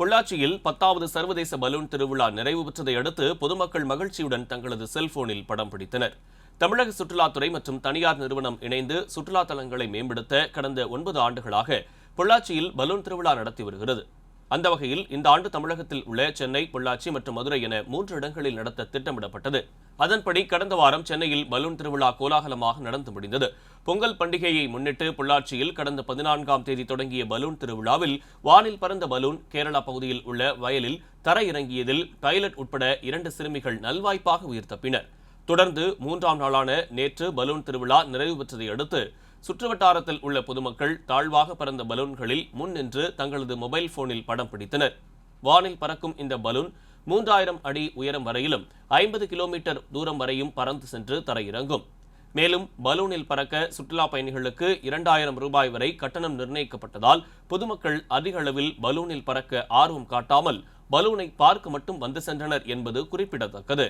பொள்ளாச்சியில் பத்தாவது சர்வதேச பலூன் திருவிழா நிறைவு பெற்றதை அடுத்து பொதுமக்கள் மகிழ்ச்சியுடன் தங்களது செல்போனில் படம் பிடித்தனர். தமிழக சுற்றுலாத்துறை மற்றும் தனியார் நிறுவனம் இணைந்து சுற்றுலா தலங்களை மேம்படுத்த கடந்த ஒன்பது ஆண்டுகளாக பொள்ளாச்சியில் பலூன் திருவிழா நடத்தி வருகிறது. அந்த வகையில் இந்த ஆண்டு தமிழகத்தில் உள்ள சென்னை பொள்ளாச்சி மற்றும் மதுரை என மூன்று இடங்களில் நடத்த திட்டமிடப்பட்டது. அதன்படி கடந்த வாரம் சென்னையில் பலூன் திருவிழா கோலாகலமாக நடந்து முடிந்தது. பொங்கல் பண்டிகையை முன்னிட்டு பொள்ளாச்சியில் கடந்த பதினான்காம் தேதி தொடங்கிய பலூன் திருவிழாவில் வானில் பறந்த பலூன் கேரளா பகுதியில் உள்ள வயலில் தர இறங்கியதில் பைலட் உட்பட இரண்டு சிறுமிகள் நல்வாய்ப்பாக உயிர் தப்பினர். தொடர்ந்து மூன்றாம் நாளான நேற்று பலூன் திருவிழா நிறைவு பெற்றதை அடுத்து சுற்றுவட்டாரத்தில் உள்ள பொதுமக்கள் தாழ்வாக பறந்த பலூன்களில் முன் நின்று தங்களது மொபைல் போனில் படம் பிடித்தனர். வானில் பறக்கும் இந்த பலூன் மூன்றாயிரம் அடி உயரம் வரையிலும் ஐம்பது கிலோமீட்டர் தூரம் வரையும் பறந்து சென்று தரையிறங்கும். மேலும் பலூனில் பறக்க சுற்றுலா பயணிகளுக்கு இரண்டாயிரம் ரூபாய் வரை கட்டணம் நிர்ணயிக்கப்பட்டதால் பொதுமக்கள் அதிக அளவில் பலூனில் பறக்க ஆர்வம் காட்டாமல் பலூனை பார்க்க மட்டும் வந்து சென்றனர் என்பது குறிப்பிடத்தக்கது.